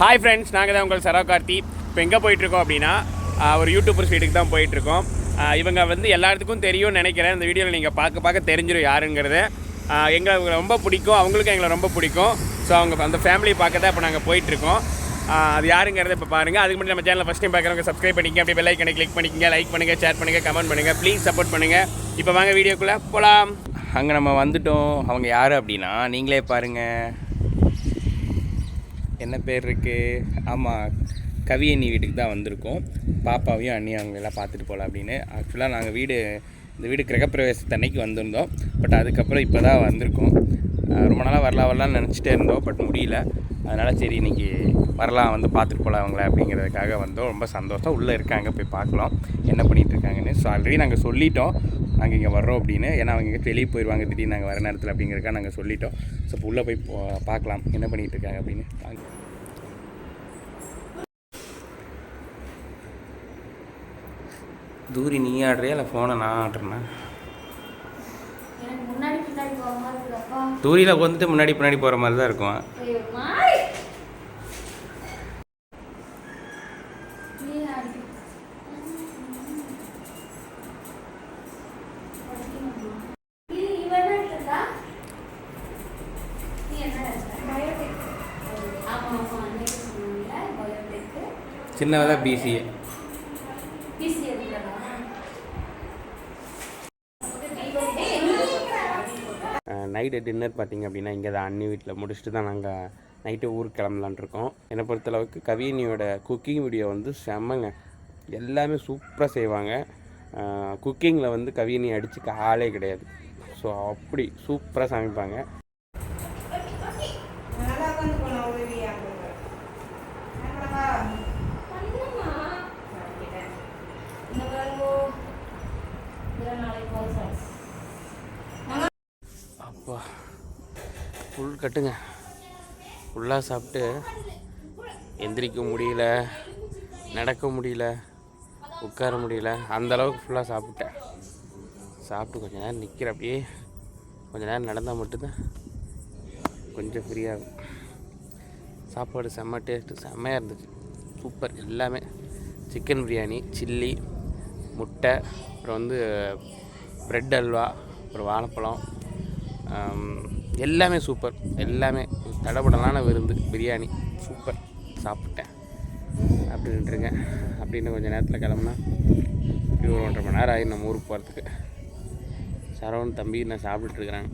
Hi friends நாங்கள் தான் உங்கள் சரவ கார்த்தி. இப்போ எங்கே போயிட்டுருக்கோம் அப்படின்னா ஒரு யூடியூபர்ஸ் வீட்டுக்கு தான் போயிட்டுருக்கோம். இவங்க வந்து எல்லாத்துக்கும் தெரியும்னு நினைக்கிறேன். இந்த வீடியோவில் நீங்கள் பார்க்க பார்க்க தெரிஞ்சிடும் யாருங்கிறது. எங்களை ரொம்ப பிடிக்கும். அவங்களுக்கும் எங்களை ரொம்ப பிடிக்கும். ஸோ அவங்க அந்த ஃபேமிலி பார்க்க தான் இப்போ நாங்கள் போயிட்டுருக்கோம். அது யாருங்கிறத இப்போ பாருங்கள் அதுக்கு முன்னாடி நம்ம சேனலை ஃபஸ்ட் டைம் பார்க்குறவங்க சப்ஸ்கிரைப் பண்ணிக்கங்க. அப்படியே பெல் ஐக்கனை கிளிக் பண்ணிக்கங்க. லைக் பண்ணுங்கள் ஷேர் பண்ணுங்கள் கமெண்ட் பண்ணுங்கள் ப்ளீஸ் சப்போர்ட் பண்ணுங்கள் இப்போ வாங்க வீடியோக்குள்ளே போகலாம் அங்கே நம்ம வந்துட்டோம். அவங்க யார் அப்படின்னா நீங்களே பாருங்கள் என்ன பேர் இருக்குது ஆமாம் கவி அண்ணி வீட்டுக்கு தான் வந்திருக்கோம். பாப்பாவையும் அண்ணி அவங்க எல்லாம் பார்த்துட்டு போகலாம் அப்படின்னு. ஆக்சுவலாக நாங்கள் வீடு இந்த வீடு கிரகப்பிரவேசத்தன்னைக்கு வந்திருந்தோம். பட் அதுக்கப்புறம் இப்போ தான் வந்திருக்கோம் ரொம்ப நாளாக வரலாம் வரலாம்னு நினச்சிட்டே இருந்தோம். பட் முடியல. அதனால் சரி இன்னைக்கு வரலாம் வந்து பார்த்துட்டு போகலாம் அவங்கள அப்படிங்கிறதுக்காக வந்தோம் ரொம்ப சந்தோஷம். உள்ளே இருக்காங்க போய் பார்க்கலாம் என்ன பண்ணிகிட்டு இருக்காங்கன்னு. ஸோ ஆல்ரெடி நாங்கள் சொல்லிட்டோம் நாங்கள் இங்கே வர்றோம் அப்படின்னு. ஏன்னா அவங்க எங்கே வெளியே போயிடுவாங்க திடீர்னு நாங்கள் வர நேரத்தில் அப்படிங்கிறதுக்காக நாங்கள் சொல்லிட்டோம். ஸோ இப்போ உள்ளே போய் பார்க்கலாம் என்ன பண்ணிகிட்டு இருக்காங்க அப்படின்னு. தூரி நீ ஆடுறியா? இல்லை ஃபோனை நான் ஆடுறேன்னா தூரியில் உட்காந்துட்டு முன்னாடி பின்னாடி போகிற மாதிரி தான் இருக்கும். சின்னதாக பிசிஏ நைட்டு டின்னர் பார்த்தீங்க அப்படின்னா இங்கே தான் அண்ணி வீட்டில் முடிச்சுட்டு தான் நாங்கள் நைட்டு ஊருக்கு கிளம்பலான் இருக்கோம் என்னை பொறுத்தளவுக்கு கவினியோட குக்கிங் வீடியோ வந்து செம்மங்க. எல்லாமே சூப்பராக செய்வாங்க. குக்கிங்கில் வந்து கவினி அடிச்சுக்க ஆளே கிடையாது. ஸோ அப்படி சூப்பராக சமைப்பாங்க. அப்பா ஃபுல் கட்டுங்க. ஃபுல்லாக சாப்பிட்டு எந்திரிக்க முடியல நடக்க முடியல உட்கார முடியல அந்தளவுக்கு ஃபுல்லாக சாப்பிட்டேன். சாப்பிட்டு கொஞ்ச நேரம் நிற்கிற அப்படியே. கொஞ்ச நேரம் நடந்தால் மட்டும்தான் கொஞ்சம் ஃப்ரீயாகும் சாப்பாடு செம்ம டேஸ்ட்டு செம்மையாக இருந்துச்சு. சூப்பர் எல்லாமே. சிக்கன் பிரியாணி சில்லி முட்டை அப்புறம் வந்து ப்ரெட் அல்வா அப்புறம் வாழைப்பழம் எல்லாமே சூப்பர். எல்லாமே தடபடலான விருந்து பிரியாணி சூப்பர். சாப்பிட்டேன். அப்படின்ட்டுருங்க அப்படின்னு கொஞ்சம் நேரத்தில் கிளம்புனா இப்படி ஒரு ஒன்றரை மணி நேரம் ஆகி நம்ம ஊருக்கு போகிறதுக்கு சரவண் தம்பி நான் சாப்பிட்டுட்டு இருக்கிறாங்க.